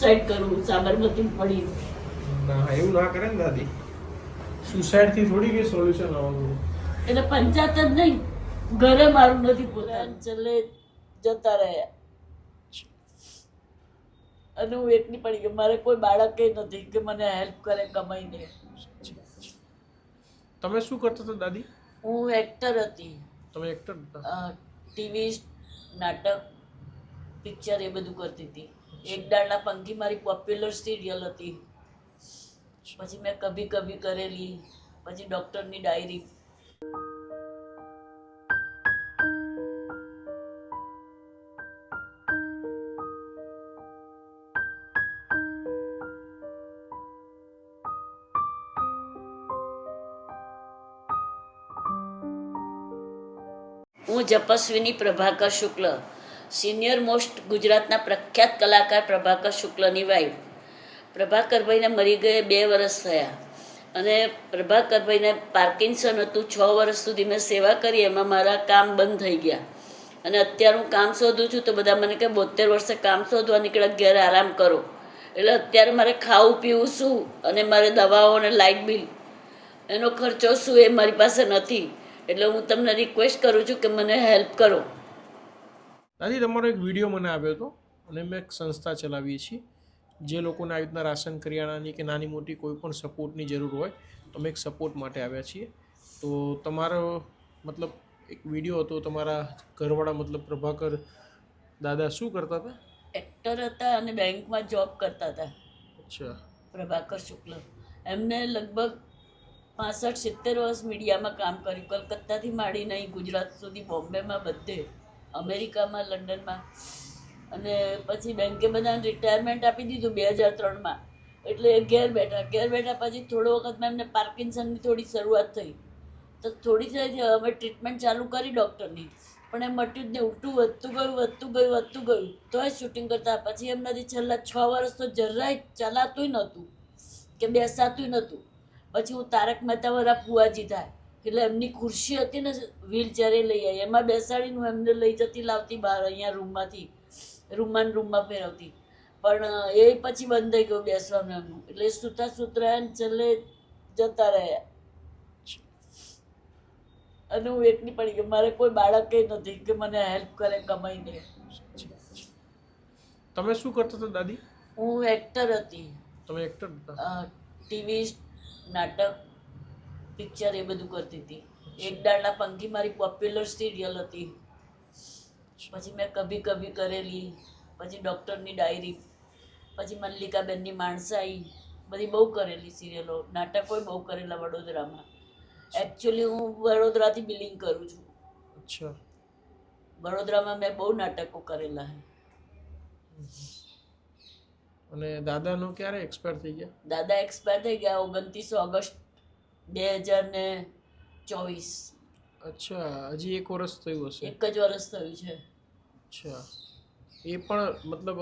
Suicide કરું સાબરમતી પડી. ના એવું ના કરે ને દાદી. સુસાઇડથી થોડી કે સોલ્યુશન આવવાનું એટલે પંચાયત જ નહીં ઘરે મારું નથી પોતાનું છેલ્લે જતા રહ્યા. અને હું એકલી પડી ગઈ મારે કોઈ બાળકે નથી કે મને હેલ્પ કરે કમાઈને તમે શું કરતા હતા દાદી? હું એક્ટર હતી. તમે એક્ટર ટીવી નાટક પિક્ચર એ બધું કરતી હતી. એક દાડના પંખી મારી પોપ્યુલર સિરિયલ હતી. પછી મેં કભી કભી કરેલી. પછી ડૉક્ટરની ડાયરી હું જપસ્વીની પ્રભાકર શુક્લ. સિનિયર મોસ્ટ ગુજરાતના પ્રખ્યાત કલાકાર પ્રભાકર શુક્લની વાઈફ પ્રભાકરભાઈને મરી ગયે બે વર્ષ થયા. અને પ્રભાકરભાઈને પાર્કિન્સન હતું, છ વર્ષ સુધી મેં સેવા કરી, એમાં મારા કામ બંધ થઈ ગયા. અને અત્યારે હું કામ શોધું છું તો બધા મને કે બોતેર વર્ષે કામ શોધવા નીકળ્યા, ઘેર આરામ કરો. એટલે અત્યારે મારે ખાવું પીવું શું અને મારે દવાઓ અને લાઇટ બિલ એનો ખર્ચો શું એ મારી પાસે નથી. એટલે હું તમને રિક્વેસ્ટ કરું છું કે મને હેલ્પ કરો. દાદી તમારો એક વીડિયો મને આવ્યો હતો અને મેં એક સંસ્થા ચલાવીએ છીએ. જે લોકોને આવી રીતના રાશન કરિયાણાની કે નાની મોટી કોઈ પણ સપોર્ટની જરૂર હોય તો અમે એક સપોર્ટ માટે આવ્યા છીએ. તો તમારો મતલબ એક વીડિયો હતો તમારા ઘરવાળા મતલબ પ્રભાકર દાદા શું કરતા હતા? એક્ટર હતા અને બેંકમાં જોબ કરતા હતા. અચ્છા. પ્રભાકર શુક્લ. એમને લગભગ પાસઠ સિત્તેર વર્ષ મીડિયામાં કામ કર્યું. કલકત્તાથી માંડીને અહીં ગુજરાત સુધી બોમ્બેમાં બધે. અમેરિકામાં, લંડનમાં. અને પછી બેંકે બધાને રિટાયરમેન્ટ આપી દીધું બે હજાર ત્રણમાં. એટલે ઘેર બેઠા ઘેર બેઠા પછી થોડો વખતમાં એમને પાર્કિન્સનની થોડી શરૂઆત થઈ. તો થોડી થઈ અમે ટ્રીટમેન્ટ ચાલુ કરી ડૉક્ટરની પણ એ મટ્યું જ ને ઉલટું વધતું ગયું વધતું ગયું વધતું ગયું. તોય શૂટિંગ કરતા, પછી એમનાથી છેલ્લા છ વર્ષ તો જરાય ચલાતું નહોતું. કે બેસાતુંય નહોતું. પછી હું તારક મહેતા વાળા ફુવાજી થાય. એટલે એમની ખુરશી હતી ને વ્હીલચેરે લઈ આવી એમાં બેસાડીને હું એમને લઈ જતી લાવતી બહાર અહીંયા રૂમમાંથી રૂમમાં રૂમમાં ફેરવતી. પણ એ પછી બંધ થઈ ગયું બેસવાનું એમનું. એટલે સૂતા સૂતરા ને છેલ્લે જતા રહ્યા. અને હું એકલી પડી ગઈ. મારે કોઈ બાળકે નથી કે મને હેલ્પ કરે કમાઈને તમે શું કરતા હતા દાદી? હું એક્ટર હતી. તમે એક્ટર ટીવી નાટક. પિક્ચર એ બધું કરતી હતી. એક દાળના પંખી મારી પોપ્યુલર સિરિયલ હતી. પછી મેં કભી કભી કરેલી પછી ડૉક્ટરની ડાયરી પછી મલ્લિકાબેનની માણસાઈ બધી બહુ કરેલી સિરિયલો નાટકોય બહુ કરેલા વડોદરામાં. એકચ્યુઅલી હું વડોદરાથી બિલિંગ કરું છું. અચ્છા. વડોદરામાં મેં બહુ નાટકો કરેલા અને દાદાનું ક્યારે એક્સપાયર થઈ ગયા? દાદા એક્સપાયર થઈ ગયા ઓગણત્રીસ ઓગસ્ટ બે હજાર ને ચોવીસ. અચ્છા હજી એક વર્ષ થયું હશે. એક જ વર્ષ થયું છે. અચ્છા. એ પણ મતલબ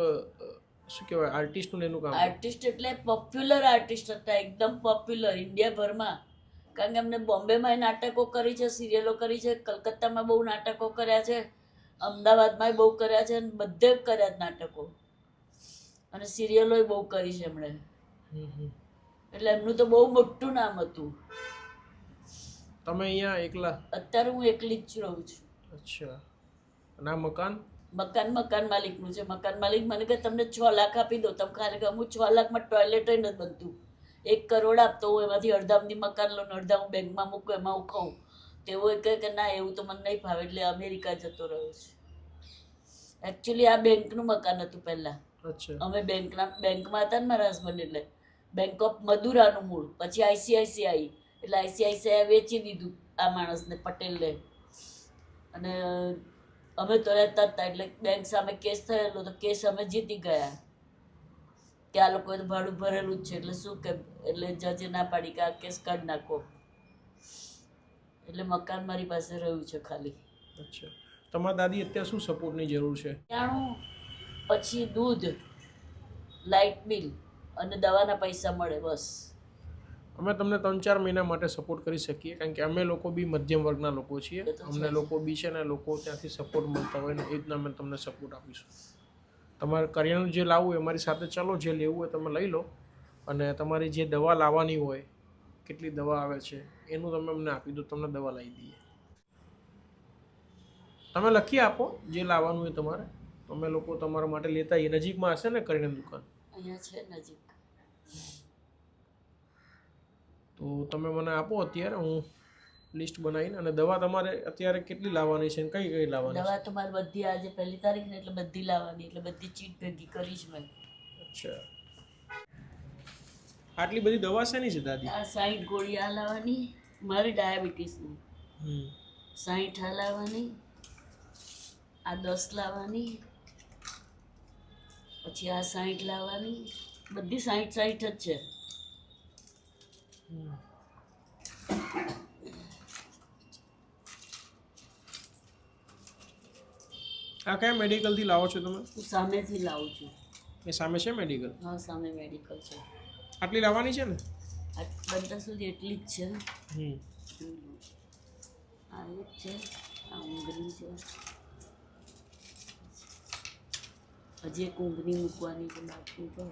શું કહેવાય આર્ટિસ્ટનું એનું કામ? આર્ટિસ્ટ એટલે પોપ્યુલર આર્ટિસ્ટ હતા એકદમ પોપ્યુલર ઇન્ડિયાભરમાં. કારણ કે એમને બોમ્બેમાં નાટકો કરી છે સિરિયલો કરી છે કલકત્તામાં બહુ નાટકો કર્યા છે અમદાવાદમાં બહુ કર્યા છે અને બધે કર્યા નાટકો. અને સિરિયલોય બહુ કરી છે એમણે. હમ હમ. એટલે એમનું તો બહુ મોટું નામ હતું. તમે અહીંયા એકલા? અત્યારે હું એકલી જ રહું છું. અચ્છા. આ મકાન? મકાન મકાન માલિકનું છે. મકાન માલિક મને કે તમને છ લાખ આપી દો. તમે ખાલી કે હું છ લાખમાં ટોયલેટ નથી બનતું. એક કરોડ આપતો હું એમાંથી અડધામની મકાન લઉં અડધા હું બેંકમાં મૂકું એમાં હું ખાઉં. તેઓ કહે કે ના એવું તો મને નહીં ફાવે એટલે અમેરિકા જતો રહ્યો છે. એકચ્યુઅલી આ બેંકનું મકાન હતું પહેલાં. અચ્છા. અમે બેંકના બેંકમાં હતા ને મારા હસબન્ડ એટલે. બેંક ઓફ મદુરાનું મૂળ. પછી આઈસીઆઈસીઆઈ એટલે આઈસીઆઈસીઆઈ વેચી દીધું આ માણસને પટેલને. અને અમે તો રહેતા હતા એટલે બેંક સામે કેસ થયેલો તો કેસ અમે જીતી ગયા. કે આ લોકોએ તો ભાડું ભરેલું જ છે એટલે શું કે એટલે જજે ના પાડી કે આ કેસ કાઢી નાખો. એટલે મકાન મારી પાસે રહ્યું છે ખાલી. અચ્છા. તમારા દાદી અત્યારે શું સપોર્ટની જરૂર છે? ત્યાણું પછી દૂધ લાઇટ બિલ અને દવાના પૈસા મળે બસ. અમે તમને ત્રણ ચાર મહિના માટે સપોર્ટ કરી શકીએ કારણ કે અમે લોકો બી મધ્યમ વર્ગના લોકો છીએ. એ અમને લોકો બી છે ને લોકો ત્યાંથી સપોર્ટ મળતા હોય ને એ રીતના અમે તમને સપોર્ટ આપીશું. તમારે કરિયાણું જે લાવવું હોય અમારી સાથે ચાલો જે લેવું હોય તમે લઈ લો. અને તમારી જે દવા લાવવાની હોય કેટલી દવા આવે છે એનું તમે અમને આપી દો તમને દવા લાવી દઈએ. તમે લખી આપો જે લાવવાનું હોય તમારે. અમે લોકો તમારા માટે લેતા આવીએ. નજીકમાં હશે ને કરિયાણા દુકાન? અહીંયા છે નજીક. તો તમે મને આપો અત્યારે હું લિસ્ટ બનાવીને અને દવા તમારે અત્યારે કેટલી લાવવાની છે અને કઈ કઈ લાવવાની દવા તમારે બધી આજે પહેલી તારીખ ને એટલે બધી લાવવાની એટલે બધી ચીટ ભેગી કરીશ મેં. અચ્છા. આટલી બધી દવા શેની છે દાદી? આ સાઠ ગોળી આ લાવવાની મારી ડાયાબિટીસની. હમ. સાઠ આ લાવવાની આ દસ લાવવાની પછી આ સાઠ લાવવાની. બધી સાઠ સાઈઠ જ છે. આ કયા મેડિકલથી લાવો છો તમે? હું સામેથી લાવું છું. એ સામે છે મેડિકલ હા સામે મેડિકલ છે. આટલી લાવવાની છે ને? આ બધા સુધી એટલી જ છે. હમ. હમ. આ એક છે આ ઊંઘની છે. હજી એક ઊંઘની મૂકવાની છે બાકી તો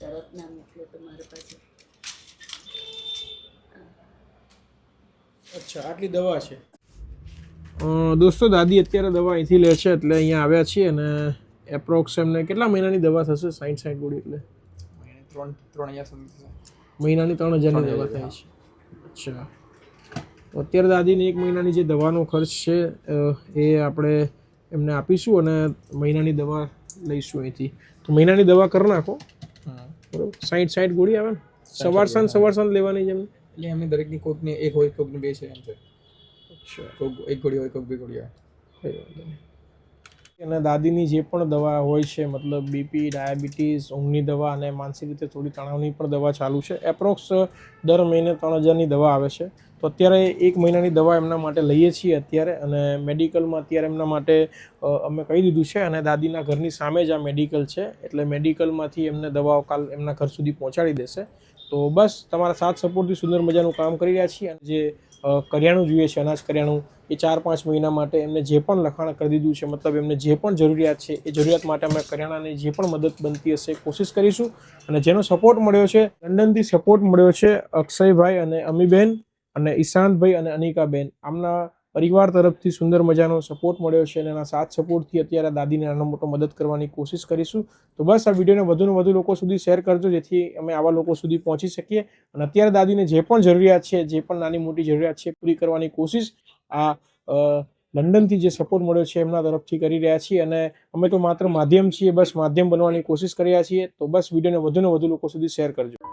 તરત ના મોકલો તમારે પાસે અચ્છા આટલી દવા છે? દોસ્તો દાદી અત્યારે દવા અહીંથી લે છે એટલે અહીંયા આવ્યા છીએ અને એપ્રોક્સ એમને કેટલા મહિનાની દવા થશે? સાઠ સાઠ ગોળી એટલે? ત્રણ ત્રણ હજાર મહિનાની ત્રણ હજારની દવા થાય છે. અચ્છા. તો અત્યારે દાદીની એક મહિનાની જે દવાનો ખર્ચ છે એ આપણે એમને આપીશું અને મહિનાની દવા લઈશું અહીંથી. તો મહિનાની દવા કરી નાખો. બરોબર? સાઠ સાઈઠ ગોળી આવે ને? સવાર સાંજ સવાર સાંજ લેવાની જેમ એટલે એમની દરેકની કોકની એક હોય કોકની બે છે એમ છે. અચ્છા કોક એક ગોળી હોય, કોક બે ગોળી હોય. કઈ વાંધો નહીં. અને દાદીની જે પણ દવા હોય છે, મતલબ બીપી ડાયાબિટીસ, ઊંઘની દવા અને માનસિક રીતે થોડી તણાવની પણ દવા ચાલુ છે. એપ્રોક્સ દર મહિને ત્રણ હજારની દવા આવે છે. તો અત્યારે એક મહિનાની દવા એમના માટે લઈએ છીએ અત્યારે અને મેડિકલમાં અત્યારે એમના માટે અમે કહી દીધું છે અને દાદીના ઘરની સામે જ આ મેડિકલ છે. એટલે મેડિકલમાંથી એમને દવાઓ કાલ એમના ઘર સુધી પહોંચાડી દેશે. તો બસ, તમારા સાથ સપોર્ટથી સુંદર મજાનું કામ કરી રહ્યા છીએ. અને જે કરિયાણું જોઈએ છે, અનાજ કરિયાણું. એ ચાર પાંચ મહિના માટે એમને જે પણ લખાણ કરી દીધું છે, મતલબ એમને જે પણ જરૂરિયાત છે, એ જરૂરિયાત માટે અમે કરિયાણાની જે પણ મદદ બનતી હશે, કોશિશ કરીશું. અને જેનો સપોર્ટ મળ્યો છે, લંડનથી સપોર્ટ મળ્યો છે અક્ષયભાઈ અને અમીબેન અને ઈશાંતભાઈ અને અનિકાબેન. આમના પરિવાર તરફથી સુંદર મજાનો સપોર્ટ મળ્યો છે અને એના સાથ સપોર્ટથી અત્યારે દાદીને નાનો મોટો મદદ કરવાની કોશિશ કરીશું. તો બસ આ વિડીયોને વધુને વધુ લોકો સુધી શેર કરજો, જેથી અમે આવા લોકો સુધી પહોંચી શકીએ. અને અત્યારે દાદીને જે પણ જરૂરિયાત છે, જે પણ નાની મોટી જરૂરિયાત છે, પૂરી કરવાની કોશિશ આ લંડનથી જે સપોર્ટ મળ્યો છે, એમના તરફથી કરી રહ્યા છીએ. અને અમે તો માત્ર માધ્યમ છીએ, બસ માધ્યમ બનવાની કોશિશ કરી રહ્યા છીએ. તો બસ વિડીયોને વધુને વધુ લોકો સુધી શેર કરજો.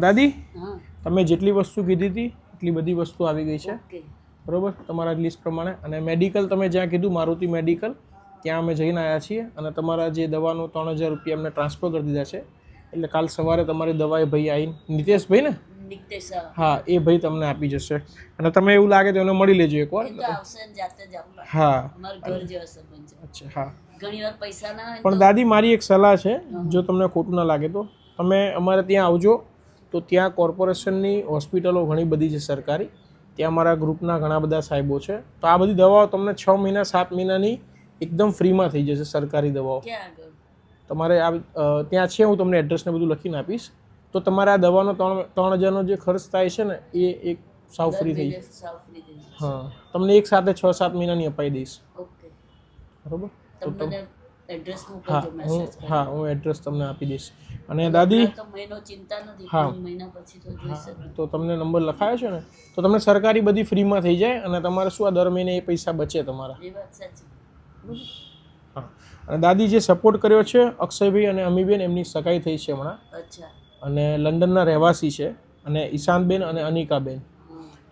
દાદી? તમે જેટલી વસ્તુ કીધી હતી એટલી બધી વસ્તુ આવી ગઈ છે. બરોબર? તમારા લિસ્ટ પ્રમાણે. અને મેડિકલ તમે જ્યાં કીધું મારુતિ મેડિકલ ત્યાં અમે જઈને આવ્યા છીએ. અને તમારા જે દવાનો ત્રણ હજાર રૂપિયા અમને ટ્રાન્સફર કરી દીધા છે. એટલે કાલ સવારે તમારી દવા એ ભાઈ આવીને. નિતેશભાઈ ને? હા એ ભાઈ તમને આપી જશે. અને તમે એવું લાગે તો એને મળી લેજો એકવાર. હા. અચ્છા હા. પણ દાદી મારી એક સલાહ છે. જો તમને ખોટું ના લાગે તો. તમે અમારે ત્યાં આવજો. તો ત્યાં કોર્પોરેશનની હોસ્પિટલો ઘણી બધી છે સરકારી. ત્યાં મારા ગ્રુપના ઘણા બધા સાહેબો છે. તો આ બધી દવાઓ તમને છ મહિના સાત મહિનાની એકદમ ફ્રીમાં થઈ જશે સરકારી દવાઓ. તમારે આ ત્યાં છે હું તમને એડ્રેસને બધું લખીને આપીશ. તો તમારે આ દવાનો ત્રણ ત્રણ હજારનો જે ખર્ચ થાય છે ને એ એક સાવ ફ્રી થઈ જશે. હા. તમને એક સાથે છ સાત મહિનાની અપાઈ દઈશ. બરોબર? તમે મને એડ્રેસ મોકલજો મેસેજ હા હું એડ્રેસ તમને આપી દઈશ. અને દાદી? તો મહિનો ચિંતા નથી હા. મહિના પછી તો જોઈશે તો તમને નંબર લખાયો છે ને? તો તમને સરકારી બધી ફ્રીમાં થઈ જાય અને તમારે શું આ દર મહિને એ પૈસા બચે તમારા? એ વાત સાચી. હા. અને દાદી જે સપોર્ટ કર્યો છે અક્ષયભાઈ અને અમીબેન એમની સગાઈ થઈ છે હમણાં. અચ્છા. અને લંડનના રહેવાસી છે અને ઈશાનબેન અને અનિકાબેન.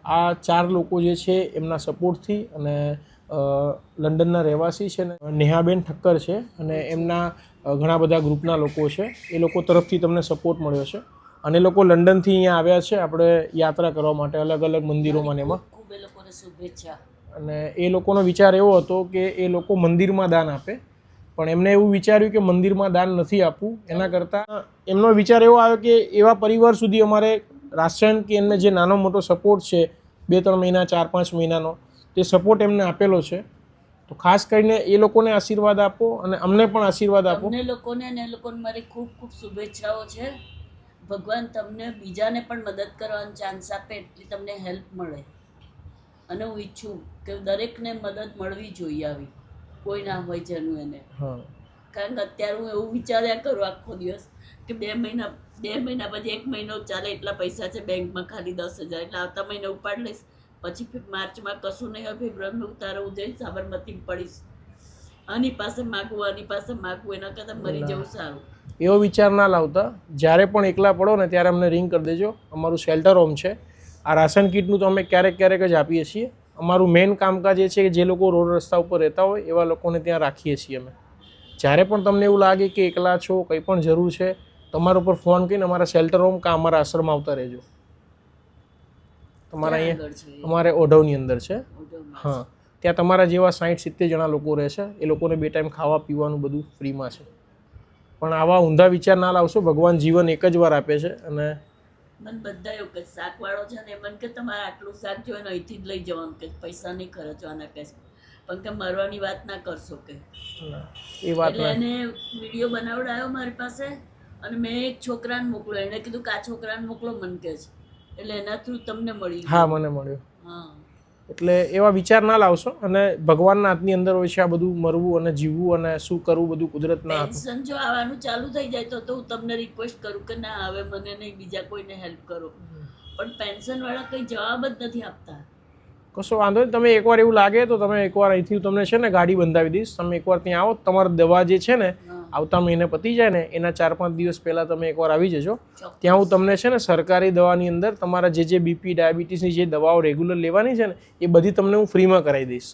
આ ચાર લોકો જે છે એમના સપોર્ટથી અને લંડનના રહેવાસી છે ને નેહાબેન ઠક્કર છે અને એમના ઘણા બધા ગ્રુપના લોકો છે. એ લોકો તરફથી તમને સપોર્ટ મળ્યો છે. અને એ લોકો લંડનથી અહીંયા આવ્યા છે આપણે યાત્રા કરવા માટે અલગ અલગ મંદિરોમાં ને એમાં. ખૂબ એ લોકોને શુભેચ્છા. અને એ લોકોનો વિચાર એવો હતો કે એ લોકો મંદિરમાં દાન આપે. પણ એમને એવું વિચાર્યું કે મંદિરમાં દાન નથી આપવું. એના કરતાં એમનો વિચાર એવો આવ્યો કે એવા પરિવાર સુધી અમારે રાશન કે એમને જે નાનો મોટો સપોર્ટ છે બે ત્રણ મહિના ચાર પાંચ મહિનાનો તે સપોર્ટ એમને આપેલો છે. તો ખાસ કરીને એ લોકોને આશીર્વાદ આપો અને અમને પણ આશીર્વાદ આપો. અમને લોકોને અને એ લોકોને મારી ખૂબ ખૂબ શુભેચ્છાઓ છે. ભગવાન તમને બીજાને પણ મદદ કરવાનો ચાન્સ આપે એટલી તમને હેલ્પ મળે. અને હું ઈચ્છું કે દરેકને મદદ મળવી જોઈએ આવી. કોઈ ના હોય જેનું એને. હા. કારણ કે અત્યારે હું એવું વિચાર્યા કરું આખો દિવસ કે બે મહિના બે મહિના પછી એક મહિનો ચાલે એટલા પૈસા છે બેંકમાં ખાલી દસ હજાર. એટલે આવતા મહિને ઉપાડ લઈશ. પછી માર્ચમાં કશું નહીં હોય બ્રહ્મ ઉતારો હું જઈશ સાબરમતીમાં પડીશ. આની પાસે માગવું આની પાસે માગવું એના કરતાં મરી જવું સારું. એવો વિચાર ના લાવતા. જ્યારે પણ એકલા પડો ને ત્યારે અમને રિંગ કરી દેજો. અમારું શેલ્ટર હોમ છે. આ રાશન કીટનું તો અમે ક્યારેક ક્યારેક જ આપીએ છીએ. અમારું મેઇન કામકાજ એ છે કે જે લોકો રોડ રસ્તા ઉપર રહેતા હોય એવા લોકોને ત્યાં રાખીએ છીએ અમે. જ્યારે પણ તમને એવું લાગે કે એકલા છો કંઈ પણ જરૂર છે તમારા ઉપર ફોન કરીને અમારા શેલ્ટર હોમ કાં અમારા આશ્રમ આવતા રહેજો. તમારા અહીંયા છે અમારે ઓઢવની અંદર છે. હા. ત્યાં તમારા જેવા સાઠ સિત્તેર જણા લોકો રહે છે. એ લોકોને બે ટાઈમ ખાવા પીવાનું બધું ફ્રીમાં છે. પણ આવા ઊંધા વિચાર ના લાવશો. ભગવાન જીવન એક જ વાર આપે છે અને મને બધા એવું કે શાકવાળો છે ને મને કે તમારે આટલું શાક જોઈએ ને અહીંથી જ લઈ જવાનું કે પૈસા નહીં ખર્ચવાના કે પણ કે મરવાની વાત ના કરશો કે એ વાત એટલે એને વીડિયો બનાવડાયો મારી પાસે અને મેં એક છોકરાને મોકલ્યો. એણે કીધું કે આ છોકરાને મોકલો મને કે છે. એટલે એના થ્રુ તમને મળી હા મને મળ્યો. હા. એટલે એવા વિચાર ના લાવશો અને ભગવાનના હાથની અંદર હોય છે આ બધું મરવું અને જીવવું અને શું કરવું બધું કુદરતના હાથ પેન્શન જો આવવાનું ચાલુ થઈ જાય તો તો હું તમને રિક્વેસ્ટ કરું કે ના હવે મને નહીં બીજા કોઈને હેલ્પ કરો. પણ પેન્શન વાળા કંઈ જવાબ જ નથી આપતા. કશો વાંધો નહીં તમે એકવાર એવું લાગે તો તમે એકવાર અહીંથી તમને છે ને ગાડી બંધાવી દઈશ. તમે એકવાર ત્યાં આવો તમારી દવા જે છે ને હા. આવતા મહિને પતી જાય ને એના ચાર પાંચ દિવસ પહેલાં તમે એકવાર આવી જજો. ત્યાં હું તમને છે ને સરકારી દવાની અંદર તમારા જે જે બીપી ડાયાબિટીસની જે દવાઓ રેગ્યુલર લેવાની છે ને એ બધી તમને હું ફ્રીમાં કરાવી દઈશ.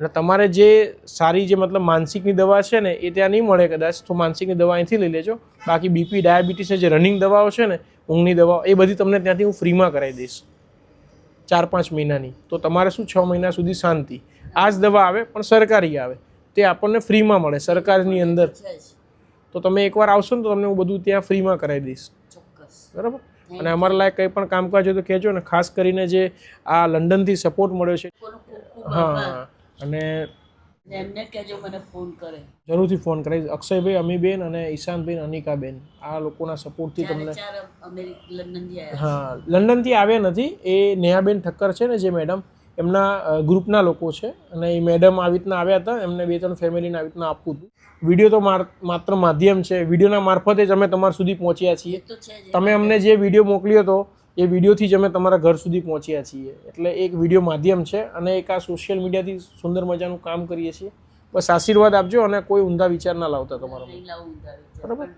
અને તમારે જે સારી જે મતલબ માનસિકની દવા છે ને એ ત્યાં નહીં મળે કદાચ તો માનસિકની દવા અહીંથી લઈ લેજો. બાકી બીપી ડાયાબિટીસની જે રનિંગ દવાઓ છે ને ઊંઘની દવાઓ એ બધી તમને ત્યાંથી હું ફ્રીમાં કરાવી દઈશ. ચાર પાંચ મહિનાની. તો તમારે શું છ મહિના સુધી શાંતિ. આ જ દવા આવે પણ સરકારી આવે. તે આપણને ફ્રીમાં મળે સરકારની અંદર. તો તમે એકવાર આવશો ને તો તમને હું બધું ત્યાં ફ્રીમાં કરાવી દઈશ. બરાબર? અને અમારા લાયક કંઈ પણ કામકાજ હોય તો કહેજો ને ખાસ કરીને જે આ લંડનથી સપોર્ટ મળ્યો છે. હા અને એમને કહેજો મને ફોન કરે. જરૂરથી ફોન કરાવીશ અક્ષયભાઈ અમીબેન અને ઈશાનબેન અનિકાબેન આ લોકોના સપોર્ટથી તમને હા લંડનથી આવ્યા નથી. એ નેહાબેન ઠક્કર છે ને જે મેડમ એમના ગ્રુપના લોકો છે. અને એ મેડમ આવી રીતના આવ્યા હતા. એમને બે ત્રણ ફેમિલીને આવી રીતના આપવું હતું. વીડિયો તો માત્ર માધ્યમ છે. વિડીયોના મારફતે જ અમે તમારા સુધી પહોંચ્યા છીએ. તમે અમને જે વીડિયો મોકલ્યો હતો એ વિડીયોથી જ અમે તમારા ઘર સુધી પહોંચ્યા છીએ. એટલે એક વીડિયો માધ્યમ છે અને એક આ સોશિયલ મીડિયાથી સુંદર મજાનું કામ કરીએ છીએ. બસ આશીર્વાદ આપજો અને કોઈ ઊંધા વિચાર ના લાવતા તમારા. બરાબર.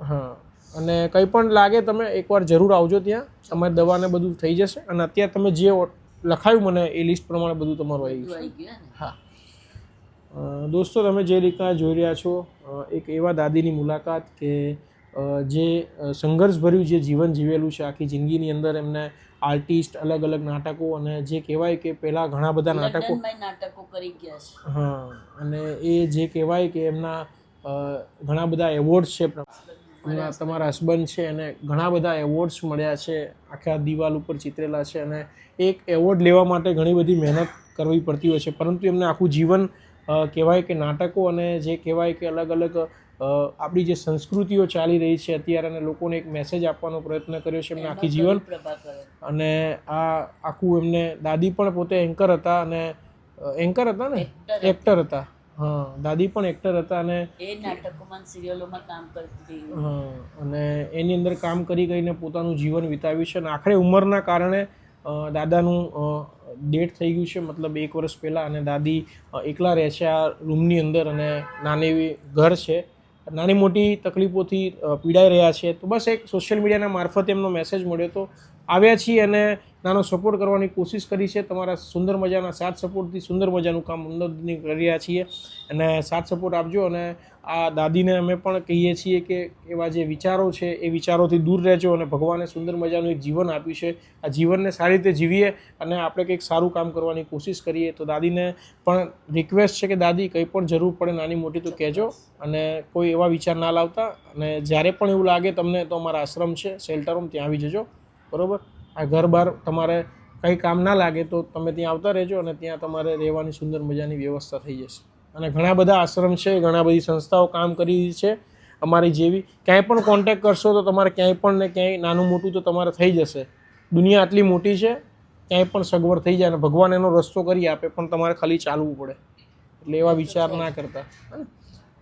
હા. અને કંઈ પણ લાગે તમે એકવાર જરૂર આવજો ત્યાં. તમારી દવાને બધું થઈ જશે. અને અત્યારે તમે જે લખાયું મને એ લિસ્ટ પ્રમાણે બધું તમારું આવી ગયું. હા. દોસ્તો તમે જે રીતના જોઈ રહ્યા છો એક એવા દાદીની મુલાકાત કે જે સંઘર્ષભર્યું જે જીવન જીવેલું છે આખી જિંદગીની અંદર એમને આર્ટિસ્ટ અલગ અલગ નાટકો અને જે કહેવાય કે પહેલાં ઘણા બધા નાટકો નાટકો કરી ગયા છે. હા અને એ જે કહેવાય કે એમના ઘણા બધા એવોર્ડ્સ છે. એમના તમારા હસબન્ડ છે અને ઘણા બધા એવોર્ડ્સ મળ્યા છે આખા દિવાલ ઉપર ચિતરેલા છે અને એક એવોર્ડ લેવા માટે ઘણી બધી મહેનત કરવી પડતી હોય છે. પરંતુ એમને આખું જીવન કહેવાય કે નાટકો અને જે કહેવાય કે અલગ અલગ આપણી જે સંસ્કૃતિઓ ચાલી રહી છે અત્યારે અને લોકોને એક મેસેજ આપવાનો પ્રયત્ન કર્યો છે એમને આખી જીવન. અને આ આખું એમને દાદી પણ પોતે એન્કર હતા અને એન્કર હતા ને? એક્ટર હતા. હા દાદી પણ એક્ટર હતા અને એ નાટકોમાં સિરિયલોમાં કામ કરતી હા અને એની અંદર કામ કરી કરીને પોતાનું જીવન વિતાવ્યું છે અને આખરે ઉંમરના કારણે દાદાનું ડેટ થઈ ગયું છે મતલબ એક વર્ષ પહેલાં અને દાદી એકલા રહે છે આ રૂમની અંદર અને નાની એવી ઘર છે. નાની મોટી તકલીફોથી પીડાઈ રહ્યા છે. તો બસ એક સોશિયલ મીડિયાના મારફતે એમનો મેસેજ મળ્યો તો આવ્યા છીએ અને નાનો સપોર્ટ કરવાની કોશિશ કરી છે. તમારા સુંદર મજાના સાથ સપોર્ટથી સુંદર મજાનું કામ અમદાવાદની કરી રહ્યા છીએ અને સાથ સપોર્ટ આપજો અને આ દાદીને અમે પણ કહીએ છીએ કે એવા જે વિચારો છે એ વિચારોથી દૂર રહેજો અને ભગવાને સુંદર મજાનું એક જીવન આપ્યું છે. આ જીવનને સારી રીતે જીવીએ અને આપણે કંઈક સારું કામ કરવાની કોશિશ કરીએ તો દાદીને પણ રિક્વેસ્ટ છે કે, દાદી, કંઈ પણ જરૂર પડે નાની મોટી તો કહેજો અને કોઈ એવા વિચાર ના લાવતા અને જ્યારે પણ એવું લાગે તમને તો અમારા આશ્રમ છે શેલ્ટર હોમ ત્યાં આવી જજો. બરાબર? આ ઘર બહાર તમારે કંઈ કામ ના લાગે તો તમે ત્યાં આવતા રહેજો અને ત્યાં તમારે રહેવાની સુંદર મજાની વ્યવસ્થા થઈ જશે. અને ઘણા બધા આશ્રમ છે, ઘણા બધી સંસ્થાઓ કામ કરી છે અમારી જેવી. ક્યાંય પણ કોન્ટેક કરશો તો તમારે ક્યાંય પણ ને ક્યાંય નાનું મોટું તો તમારે થઈ જશે. દુનિયા આટલી મોટી છે, ક્યાંય પણ સગવડ થઈ જાય અને ભગવાન એનો રસ્તો કરી આપે, પણ તમારે ખાલી ચાલવું પડે. એટલે એવા વિચાર ના કરતા. હા?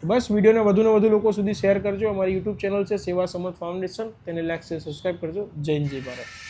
બસ વિડીયોને વધુને વધુ લોકો સુધી શેર કરજો. અમારી યુટ્યુબ ચેનલ છે સેવા સમત ફાઉન્ડેશન. તેને લાઈક છે સબસ્ક્રાઈબ કરજો. જય જય ભારત.